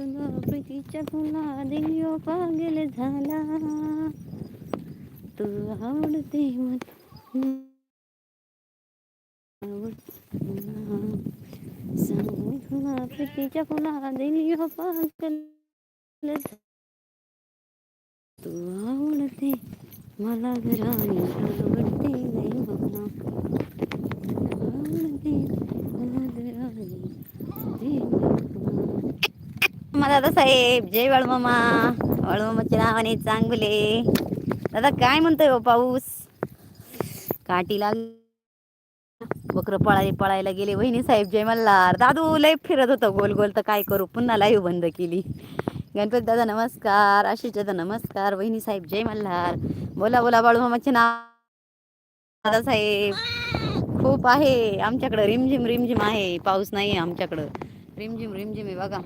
तुझा प्रीतीच्या फुला देव पागल झाला. तू आवडते मला फुला प्रीतीच्या फुला देव पागल तू आवडते मला घराणी आवडते नाही मला आवडते मला घराणी मला दादा साहेब जय बाळमामा बाळमामाच्या नावाने चांगले. दादा काय म्हणतोय हो पाऊस? काठी लाग बकर पळाय पळायला गेले. वहिनी साहेब जय मल्हार. दादू लय फिरत होतं. गोल गोल तर काय करू? पुन्हा लाईव्ह बंद केली. गणपती दादा नमस्कार. आशिष दादा नमस्कार. वहिनी साहेब जय मल्हार. बोला बोला बाळूमामाचे नाव. दादा साहेब खूप आहे. आमच्याकडं रिमझिम रिमझिम आहे. पाऊस नाही आहे आमच्याकडं. रिमझिम रिमझिम आहे बघा.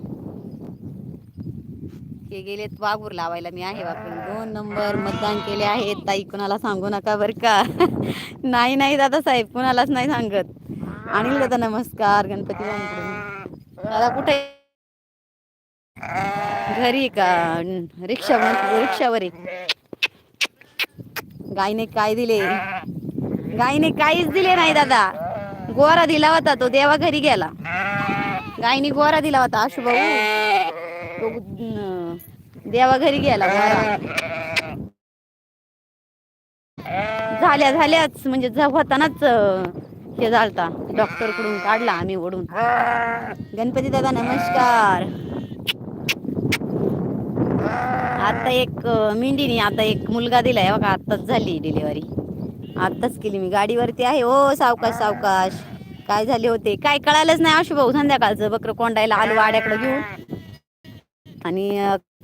हे गेलेत वाघूर लावायला मी आहे वापरून दोन नंबर मतदान केले आहेत. ताई कुणाला सांगू नका बर का? नाही नाही दादा साहेब कुणालाच नाही सांगत. आणि दादा नमस्कार. गणपती दादा कुठे? घरी का? रिक्षा रिक्षावर आहे. गायने काय दिले? गायने काहीच दिले नाही दादा. गोरा दिला होता तो देवा घरी गेला. गायने गोरा दिला होता आशु भाऊ देवा घरी गेला झाल्या झाल्याच. म्हणजे होतानाच हे झालता. डॉक्टरकडून काढला आम्ही ओढून. गणपती दादा नमस्कार. आता एक मेंढीने आता एक मुलगा दिलाय बघा आत्ताच झाली डिलिव्हरी आत्ताच केली मी. गाडीवरती आहे. ओ सावकाश सावकाश. काय झाले होते? काय कळालंच नाही आशु भाऊ संध्याकाळचं बकर कोंडायला आलो वाड्याकडे घेऊन. आणि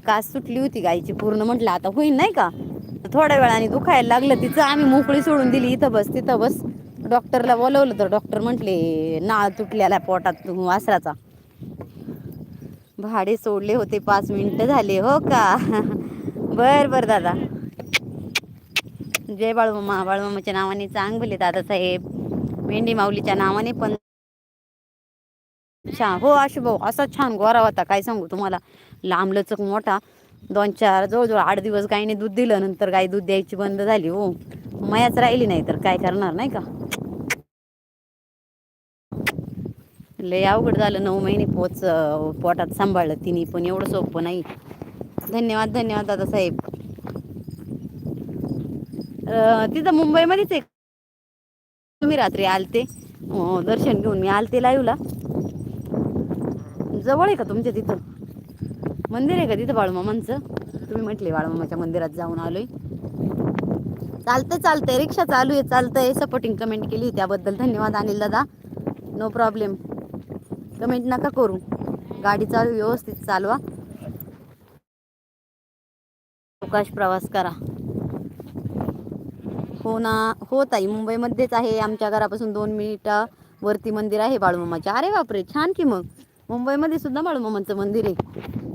कास सुटली होती गायची पूर्ण म्हटलं आता होईल नाही का? थोड्या वेळाने दुखायला लागलं तिचं. आम्ही मोकळी सोडून दिली. इथं बस तिथं बस. डॉक्टरला बोलवलं तर डॉक्टर म्हटले नाळ तुटलेला पोटात वासराचा. भाडे सोडले होते पाच मिनिटं झाले. हो का? बर बर दादा. जय बाळूमामा. बाळूमामाच्या नावाने चांगले दादासाहेब. मेंढी माऊलीच्या नावाने पण छान. हो आशुभाऊ असा छान गोरा होता. काय सांगू तुम्हाला? लांबलचक मोठा. दोन चार जवळजवळ आठ दिवस गायीने दूध दिलं नंतर गाय दूध द्यायची बंद झाली हो. मयाच राहिली नाही तर काय करणार नाही का? लय अवघड झालं नऊ महिने पोच पोटात सांभाळलं तिने पण एवढं सोपं नाही. धन्यवाद धन्यवाद दादा साहेब. तिथं मुंबईमध्येच आहे. तुम्ही रात्री आलते. हो, दर्शन घेऊन मी आलते लाईव्हला जवळ आहे का तुमच्या तिथं? मंदिर आहे का तिथं बाळूमामांचं तुम्ही म्हटले बाळूमामाच्या मंदिरात जाऊन आलोय. चालतंय चालतंय. रिक्षा चालू आहे चालतंय. सपोर्टिंग कमेंट केली त्याबद्दल धन्यवाद अनिल दादा. नो प्रॉब्लेम कमेंट नका करू. गाडी चालू व्यवस्थित चालवा. अवकाश प्रवास करा. हो ना हो ताई मुंबईमध्येच आहे. आमच्या घरापासून दोन मिनिटं वरती मंदिर आहे बाळूमामाचे अरे बापरे छान की मग. मुंबईमध्ये सुद्धा बाळूमामाचं मंदिर आहे.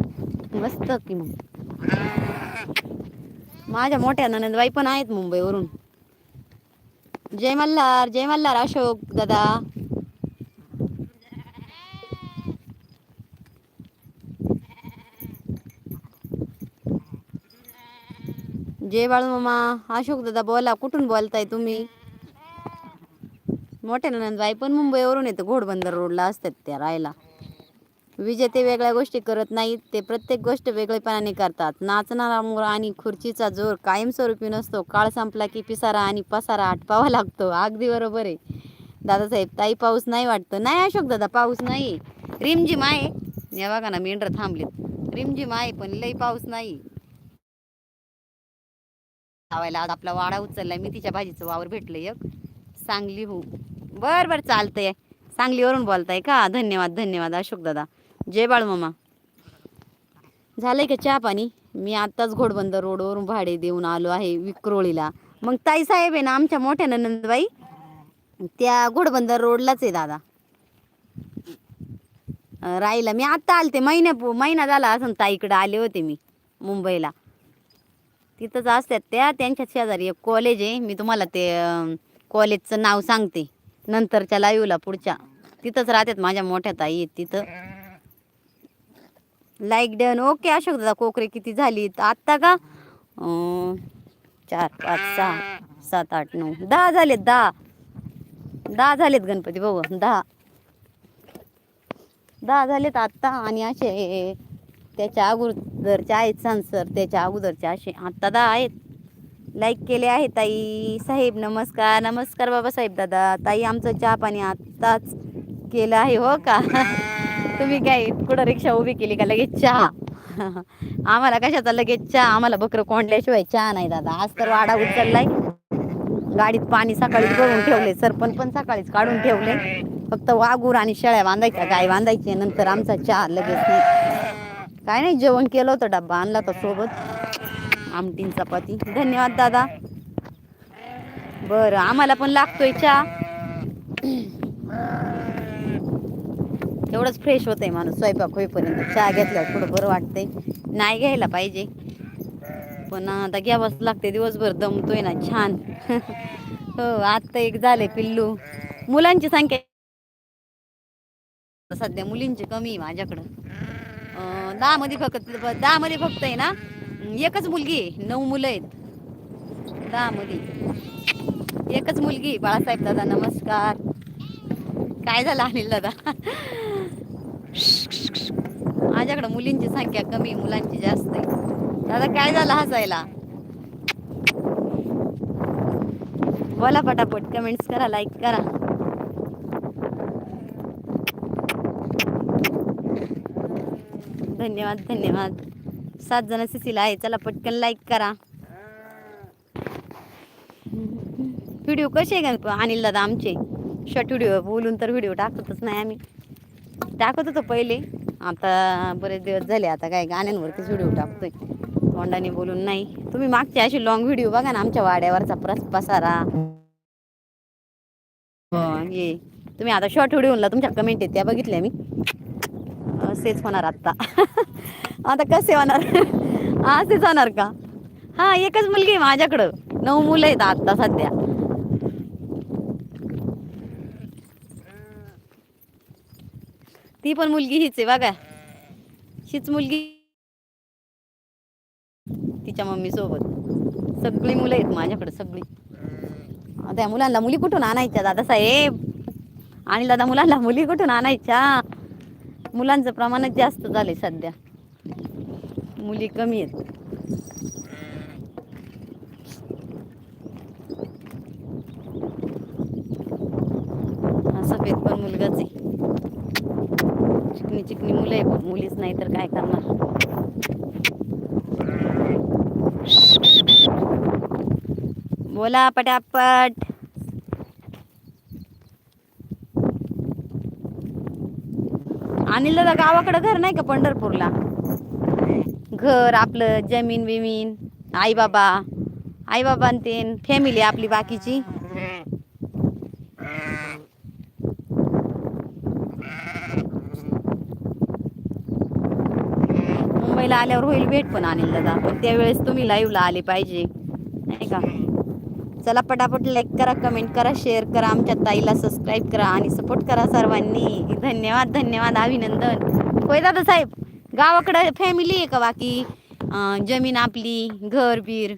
मस्त की मग. माझ्या मोठ्या ननंदबाई पण आहेत मुंबईवरून. जय मल्हार जय मल्हार अशोक दादा. जय बाळू मामा अशोक दादा बोला कुठून बोलताय तुम्ही? मोठ्या ननंदबाई पण मुंबईवरून येतं घोडबंदर रोडला असतात त्या राहायला. विजेते वेगळ्या गोष्टी करत नाहीत. ते प्रत्येक गोष्ट वेगळेपणाने करतात. नाचणारा मोर आणि खुर्चीचा जोर कायमस्वरूपी नसतो. काळ संपला की पिसारा आणि पसारा आटपावा लागतो. अगदी बरोबर आहे. दादासाहेब ताई पाऊस नाही वाटतं. नाही अशोक दादा पाऊस नाही. रिमझिम आहे. या बघा ना मेंढर थांबलेत. रिमझिम आहे पण लई पाऊस नाही. लावायला आज आपला वाडा उचललाय. मी तिच्या भाजीचं वावर भेटलं एक. सांगली हो बर बर चालतंय. सांगलीवरून बोलताय का? धन्यवाद धन्यवाद अशोक दादा. जय बाळमामा झालंय का चहा पाणी? मी आत्ताच घोडबंदर रोडवरून भाडे देऊन आलो आहे विक्रोळीला. मग ताई साहेब आहे ना आमच्या मोठ्या नंदबाई त्या घोडबंदर रोडलाच आहे दादा. राहिला. मी आत्ता आलते. महिन्या महिना झाला असं ताईकडे आले होते मी मुंबईला. तिथंच असतात त्या. त्यांच्या शेजारी एक कॉलेज आहे. मी तुम्हाला ते कॉलेजचं नाव सांगते. नंतरच्या लाईव्हला पुढच्या. तिथंच राहतात माझ्या मोठ्या ताई आहेत तिथं. लाईक डन ओके अशोक दादा कोकरे किती झाली आत्ता का? चार पाच सहा सात आठ नऊ. दहा झालेत दहा. दहा झालेत गणपती भाऊ दहा. दहा झालेत आत्ता आणि असे त्याच्या अगोदरचे आहेत सांसर त्याच्या अगोदरचे असे आत्ता दहा आहेत. लाईक केले आहे ताई. साहेब नमस्कार. नमस्कार बाबा साहेब दादा. ताई आमचं चहा पाणी आत्ताच केलं आहे हो का? तुम्ही काय कुठं रिक्षा उभी केली का लगेच चहा? आम्हाला कशाचा लगेच चहा? आम्हाला बकरं कोंडल्याशिवाय चहा नाही दादा. आज तर वाडा उचललाय. गाडीत पाणी सकाळीच भरून ठेवले सरपण पण सकाळीच काढून ठेवले. फक्त वाघूर आणि शेळ्या बांधायच्या गाय बांधायची नंतर आमचा चहा लगेच नाही. काय नाही जेवण केलं होतं. डब्बा आणला तर सोबत. आमटीन चपाती. धन्यवाद दादा. बरं आम्हाला पण लागतोय चहा. तेवढंच फ्रेश होतंय माणूस. स्वयंपाक होईपर्यंत. चहा घेतल्यावर थोडं बरं वाटतंय. नाही घ्यायला पाहिजे. पण आता घ्यावंच लागते दिवसभर दमतोय ना छान. हो आत्ता एक झाले पिल्लू. मुलांची संख्या सध्या मुलींची कमी आहे माझ्याकडं. दहा मध्ये फक्त दहा मध्ये फक्त आहे ना एकच मुलगी आहे. नऊ मुलं आहेत. दहा मध्ये एकच मुलगी बाळासाहेब दादा नमस्कार. काय झालं अनिल दादा? माझ्याकडे मुलींची संख्या कमी मुलांची जास्त आहे. दादा काय झालं हसायला? बोला पटापट कमेंट्स करा लाईक करा. धन्यवाद धन्यवाद. सात जण सिसीला आहे चला पटकन लाईक करा. व्हिडिओ कसे आहे का अनिल दादा आमचे. शॉर्ट व्हिडिओ बोलून तर व्हिडिओ टाकतच नाही आम्ही. टाकत होतो पहिले. आता बरेच दिवस झाले आता काय गाण्यांवरतीच व्हिडिओ टाकतोय. तोंडाने बोलून नाही. तुम्ही मागचे असे लॉंग व्हिडिओ बघा ना आमच्या वाड्यावरचा प्रस पसारा. हो, ये तुम्ही आता शॉर्ट व्हिडिओला तुमच्या कमेंट आहेत त्या बघितल्या मी. असेच होणार आत्ता. आता कसे होणार? असेच होणार का? हा एकच मुलगी आहे माझ्याकडं. नऊ मुलं आहेत आत्ता सध्या. ती पण मुलगी हीच आहे बघा. हीच मुलगी तिच्या मम्मी सोबत सगळी मुलं आहेत माझ्याकडे सगळी. त्या मुलांना मुली कुठून आणायच्या दादा साहेब आणि दादा मुलांना मुली कुठून आणायच्या? मुलांचं प्रमाणच जास्त झालंय सध्या. मुली कमी आहेत. सफेद पण मुलगाच आहे. चिकनी चिकनी मुलं आहे पण मुलीच नाही तर काय करणार? बोला पटापट. अनिल दादा गावाकडं घर नाही का पंढरपूरला? घर आपलं जमीन बिमीन आई बाबा आई बाबा ते फॅमिली आपली बाकीची. मुंबईला आल्यावर होईल भेट पण आणेल दादा. पण त्यावेळेस तुम्ही लाईव्हला आले पाहिजे. नाही का? चला पटापट लाईक करा कमेंट करा शेअर करा आमच्या ताईला सबस्क्राईब करा आणि सपोर्ट करा सर्वांनी. धन्यवाद धन्यवाद अभिनंदन. होय दादा साहेब गावाकडे फॅमिली आहे का बाकी? जमीन आपली घर बीर?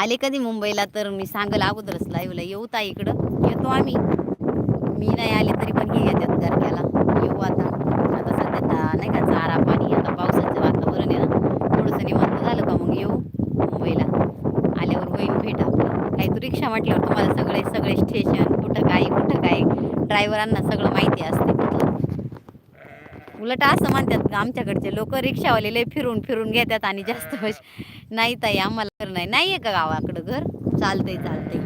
आले कधी मुंबईला? तर मी सांगल अगोदरच लाईव्हला येऊ ताईकडं येतो आम्ही. मी नाही आले तरी पण हे येतात घरक्याला येऊ आता आता सध्या ता- नाही का चारा पाणी आता पावसाचं वातावरण आहे ना थोडंसं निवांत झालं का मग येऊ मुंबईला आल्यावर होईल भेट आपली काही तू रिक्षा म्हटल्यावर तुम्हाला सगळे सगळे स्टेशन कुठं काय कुठं काय ड्रायव्हरांना सगळं माहिती असते तिथलं उलट असं म्हणतात का आमच्याकडचे लोक रिक्षावाले लय फिरून फिरून घेतात आणि जास्त पैसे. नाही ताई आम्हाला घर नाही. नाहीये का गावाकडं घर? चालतंय चालतंय.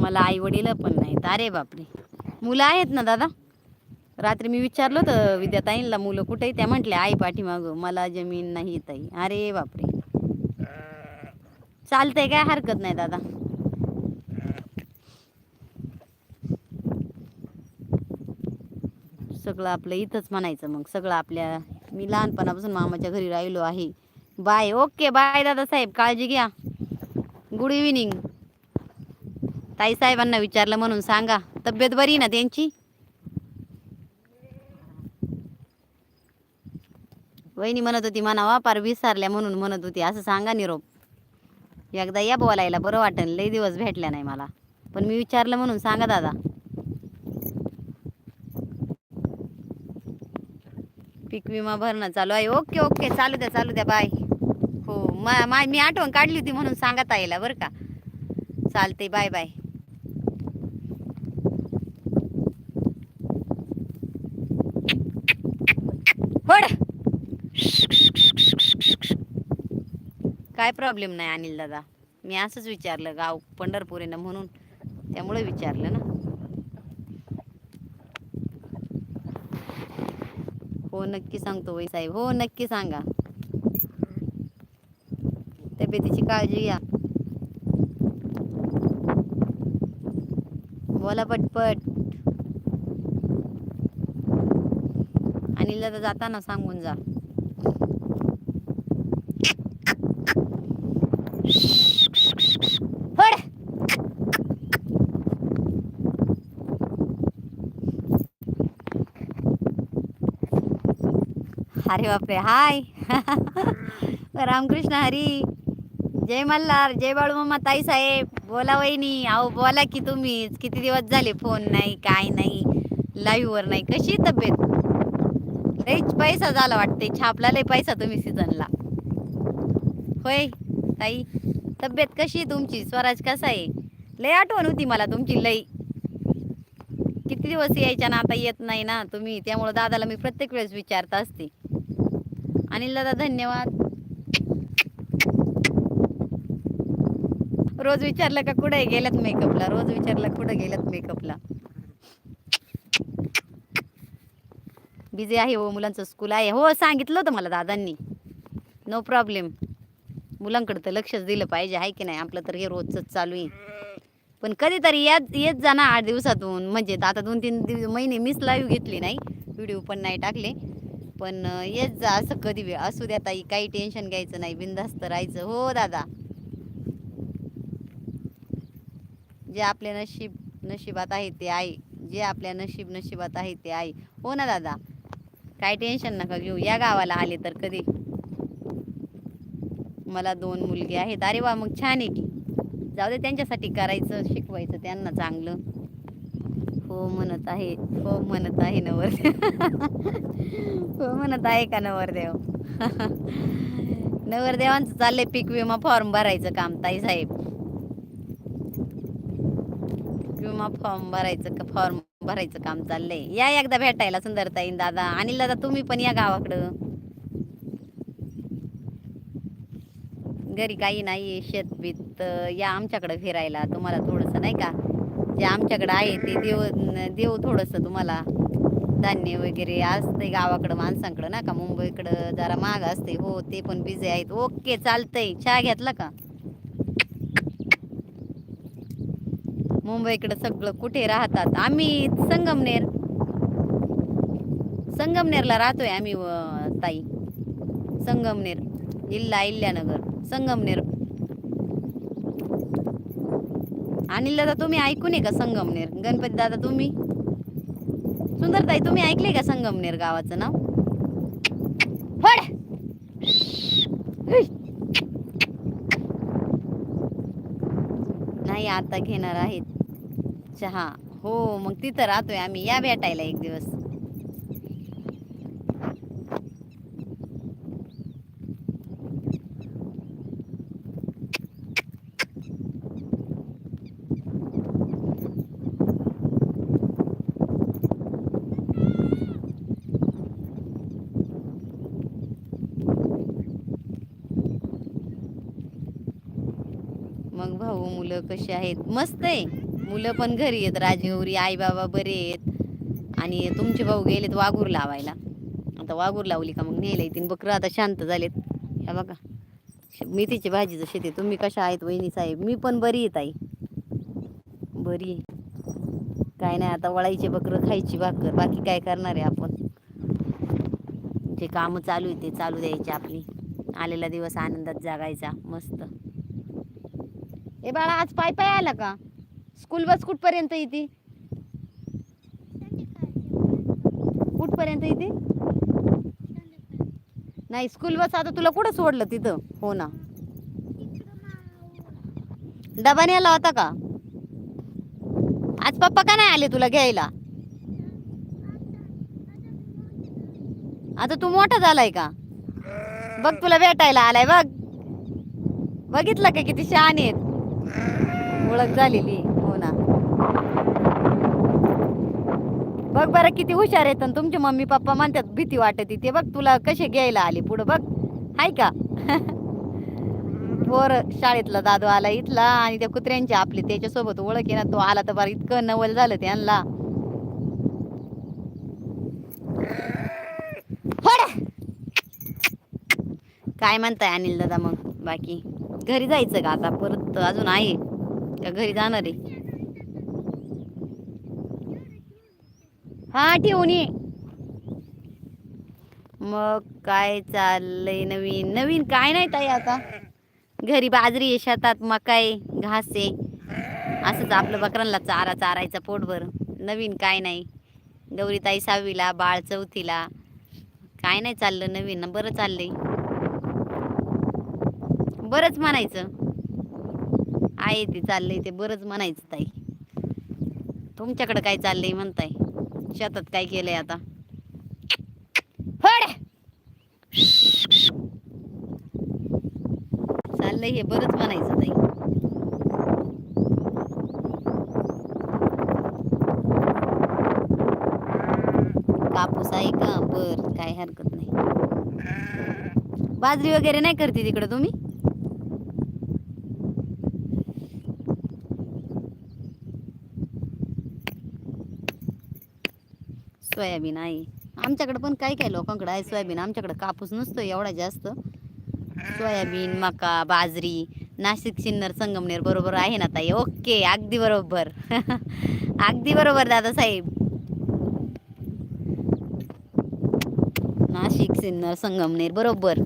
मला आई वडील पण नाहीत. अरे बापरे. मुलं आहेत ना दादा? रात्री मी विचारलं होतं विद्याताईंना मुलं कुठे त्या म्हटल्या आई पाठीमाग मला जमीन नाही ताई. अरे बापरे. चालतंय काय हरकत नाही दादा. सगळं आपलं इथंच म्हणायचं मग सगळं आपल्या मी लहानपणापासून मामाच्या घरी राहिलो आहे. Bye okay bye Dada Saheb काळजी घ्या. गुड इव्हिनिंग ताई साहेबांना विचारलं म्हणून सांगा तब्येत बरी ना त्यांची? वहिनी म्हणत होती मनावा पार विसारल्या म्हणून म्हणत होती असं सांगा निरोप. एकदा या बोलायला बरं वाटेल लई दिवस भेटल्या नाही मला. पण मी विचारलं म्हणून सांगा दादा. पीक विमा भरणं चालू आहे. Okay okay. चालू द्या चालू द्या. बाय. हो मा मी आठवण काढली होती म्हणून सांगत आईला बरं का. चालते बाय बाय. होड. काय प्रॉब्लेम नाही अनिल दादा. मी असंच विचारलं गाव पंढरपूर आहे ना म्हणून. त्यामुळे विचारलं ना. हो नक्की सांगतो वै साहेब. हो नक्की सांगा. तब्येतीची काळजी घ्या. बोला पटपट. अनिल दादा जाताना सांगून जा फड अरे बापरे हाय. रामकृष्ण हरी. जय मल्हार जय बाळूमामा ताई साहेब. बोला वहिनी अहो बोला की तुम्हीच किती दिवस झाले फोन नाही काय नाही लाईव्ह वर नाही. कशी तब्येत? लईच पैसा झाला वाटते छापला लय पैसा तुम्ही सीझनला होय ताई. तब्येत कशी आहे तुमची? स्वराज कसा आहे? लय आठवण होती मला तुमची लई. किती दिवस यायच्या ना आता येत नाही ना तुम्ही. त्यामुळे दादाला मी प्रत्येक वेळेस विचारत असते. अनिल दादा धन्यवाद. रोज विचारलं का कुठे गेल्यात मेकअपला? रोज विचारलं कुठे गेल्यात मेकअपला? बिझी आहे हो मुलांचं स्कूल आहे. हो सांगितलं होतं मला दादांनी. नो प्रॉब्लेम मुलांकडे तर लक्षच दिलं पाहिजे आहे की नाही? आपलं तर हे रोजच चालू आहे. पण कधीतरी येत येत जा ना आठ दिवसातून. म्हणजे आता दोन तीन दिवस महिने मीच लाईव्ह घेतली नाही. व्हिडिओ पण नाही टाकले. पण येत जा असं कधी वेळ. असू द्या ताई काही टेन्शन घ्यायचं नाही. बिंदास्त राहायचं. हो दादा. जे आपले नशीब नशिबात आहे ते आई जे आपल्या नशीब नशिबात आहे ते आई हो ना दादा? काय टेन्शन नका घेऊ. या गावाला आले तर कधी? मला दोन मुलगे आहेत. अरे वा मग छान आहे की. जाऊ दे त्यांच्यासाठी करायचं शिकवायचं त्यांना चांगलं. हो म्हणत आहे. हो म्हणत आहे नवरदेव. हो म्हणत आहे का नवरदेव? नवरदेवांचं चाललंय पीक विमा फॉर्म भरायचं काम ताई साहेब. पीक विमा फॉर्म भरायचं का फॉर्म भरायचं काम चाललंय. या एकदा भेटायला सुंदरताईन दादा. आणि दादा तुम्ही पण या गावाकडं. घरी काही नाही शेतबीत या आमच्याकडे फिरायला. तुम्हाला थोडंसं नाही का? म्हणजे जे आमच्याकडे आहे ते देव देऊ थोडंसं तुम्हाला धान्य वगैरे असते गावाकडं माणसांकडं ना का? मुंबईकडं जरा महाग असते हो ते पण बिझी आहेत. ओके चालतंय. चहा घेतला का? मुंबईकडं सगळं कुठे राहतात? आम्ही संगमनेर. संगमनेरला राहतोय आम्ही ताई. संगमनेर जिल्हा इल्ल्यानगर संगमनेर. अनिल दादा तुम्ही ऐकून आहे का संगमनेर? गणपती दादा तुम्ही? सुंदरताई तुम्ही ऐकले का संगमनेर गावाचं नाव? फड! नाही आता घेणार आहेत. चहा. हो मग तिथं राहतोय आम्ही. या भेटायला एक दिवस मग भाऊ मुलं कशी आहेत? मस्त आहे. मुलं पण घरी आहेत. राजगौरी आई बाबा बरे आहेत. आणि तुमचे भाऊ गेलेत वाघूर लावायला. आता वाघूर लावली का मग नेले तीन बकरं आता शांत झालेत. ह्या बघा. मेथीची भाजी जशी ते तुम्ही कशा आहेत वहिनी साहेब? मी पण बरी आहे ताई. बरी आहे. काय नाही आता वळायचे बकरं खायची भाकर. बाकी काय करणार आहे आपण? जे कामं चालू आहे ते चालू द्यायचे आपली. आलेला दिवस आनंदात जागायचा. मस्त. ए बाळा आज पाय पाय आला का? स्कूल बस कुठपर्यंत येते? कुठपर्यंत येते? नाही स्कूल बस आता तुला कुठं सोडलं तिथं? हो ना. डबा न्यायला होता का? आज पप्पा का नाही आले तुला घ्यायला? आता तू मोठा झालाय का? बघ तुला भेटायला आलाय बघ. बघितलं का किती शहाणी आहेत? ओळख झालेली हो ना. बघ बरं किती हुशार आहेत आणि तुमचे मम्मी पप्पा म्हणतात भीती वाटत ते. बघ तुला कसे घ्यायला आले पुढं बघ. हाय का? पोर शाळेतला दादू आला इथला आणि त्या कुत्र्यांची आपली त्याच्यासोबत ओळख आहे ना तो आला तर बरं इतकं नवल झालं त्यांना. होड! काय म्हणताय अनिल दादा मग? बाकी? घरी जायचं का आता परत? अजून आहे का घरी जाणार आहे. हा ठेवून ये. मग काय चाललंय नवीन? नवीन काय नाही ताई आता. घरी बाजरी आहे शेतात मकाय घास आहे. असंच आपलं बकरांना चारा चारायचा पोटभर. नवीन काय नाही. गौरीताई सहावीला बाळ चौथीला. काय नाही चाललं नवीन बरं चाललंय. बरंच म्हणायचं. आहे ते चाललंय ते बरंच म्हणायचं ताई. तुमच्याकडं काय चाललंय म्हणताय? शेतात काय केलंय आता? फड! चाललंय हे बरंच म्हणायचं ताई. कापूस आहे का? बर काय हरकत नाही. बाजरी वगैरे नाही करते तिकडे तुम्ही? सोयाबीन आहे. आमच्याकडे पण काही काही लोकांकडे आहे सोयाबीन. आमच्याकडे कापूस नसतो एवढा जास्त. सोयाबीन मका बाजरी नाशिक सिन्नर संगमनेर बरोबर आहे ना ताई? ओके अगदी बरोबर. अगदी बरोबर दादा साहेब नाशिक सिन्नर संगमनेर बरोबर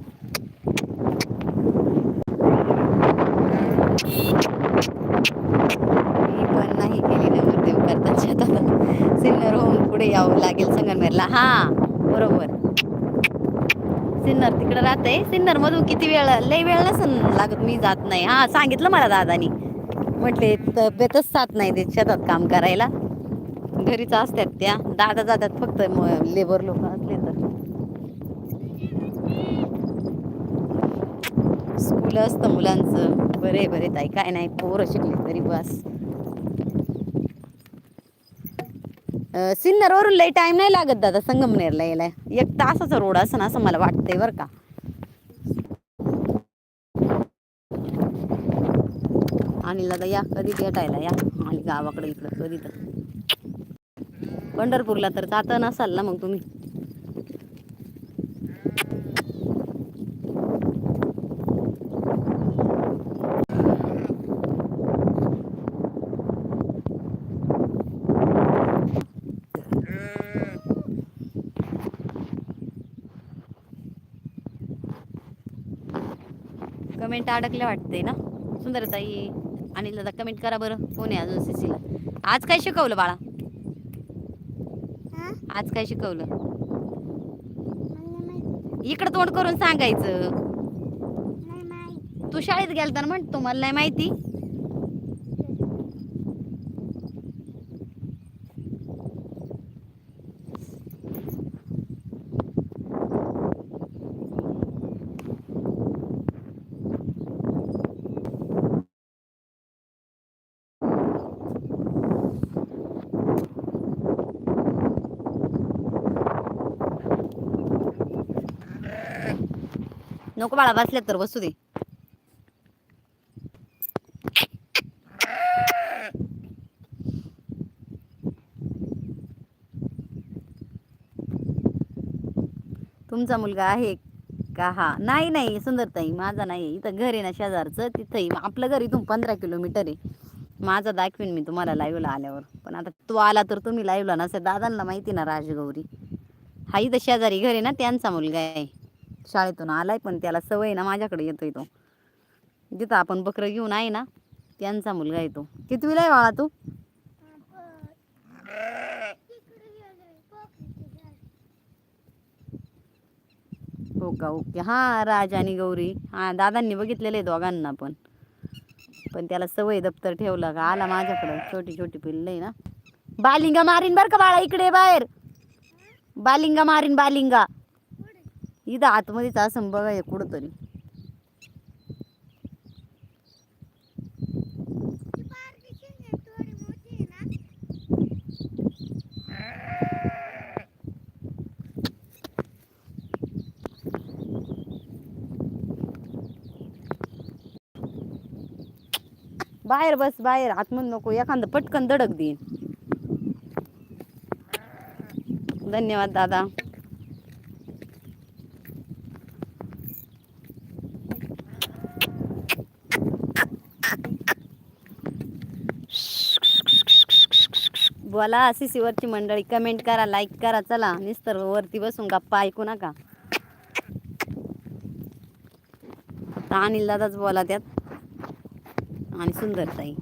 मी पण नाही केली नगरदेव करतात शेतात सिन्नर होऊन पुढे यावं लागेल हा बरोबर. सिन्नर तिकडे राहते सिन्नर मधून किती वेळ लय वेळ नसन लागत मी जात नाही. हा सांगितलं मला दादानी. म्हटले तब्येतच साथ नाही ते शेतात काम करायला. घरीच असतात त्या. दादा जातात फक्त लेबर लोक असले तर. स्कूल असतं मुलांचं. बरे बरे ताई. काय नाही पोरं शिकले तरी बस. सिन्नरवरून लई टाइम नाही लागत दादा संगमनेरला यायला. एक तासाचा रोड असं ना असं मला वाटतंय बरं का. आणि दादा या कधी भेटायला या. आणि गावाकडे इकडं कधी तर. पंढरपूरला तर जात नसाल ना मग तुम्ही. कमेंट अडकल्या वाटते ना? सुंदरताई आणि दादा कमेंट करा बरं. कोण आहे अजून सिसीला आज काय शिकवलं बाळा? आज काय शिकवलं? इकडं तोंड करून सांगायचं. तू शाळेत गेलता ना म्हण तुम्हाला नाही माहिती? नको बाळा बसल्यात तर बसू दे. तुमचा मुलगा आहे का? हा. नाही नाही सुंदरताई माझा नाही. इथं घर आहे ना शेजारचं तिथंही. आपलं घर इथून पंधरा किलोमीटर आहे. माझा दाखवीन मी तुम्हाला लाईव्हला आल्यावर. पण आता तो आला तर तुम्ही लाईव्हला नसेल. दादांना माहिती ना राजगौरी. हा इथं शेजारी घर आहे ना त्यांचा मुलगा आहे. शाळेतून आलाय पण त्याला सवय ना माझ्याकडे येतोय तो. जिथं आपण बकरं घेऊन आहे ना त्यांचा मुलगा आहे तो. कितवीला आहे बाळा तू? हो का ओके. हां राज आणि गौरी. हां दादांनी बघितलेलं आहे दोघांना पण. पण त्याला सवय दप्तर ठेवलं का आला माझ्याकडं. छोटी छोटी पिल्ल आहे ना. बालिंगा मारीन बरं का बाळा इकडे बाहेर. बालिंगा मारीन बालिंगा. इथं आतमध्येच असं बघा हे कुठंतरी. बाहेर बस बाहेर. आतमध्ये नको. एखादं पटकन दडक देईन. धन्यवाद दादा. बोला सीसीवरची मंडळी. कमेंट करा लाईक करा चला. निस्तर वरती बसून गप्पा ऐकू नका. अनिल दादाच बोला त्यात. आणि सुंदरताई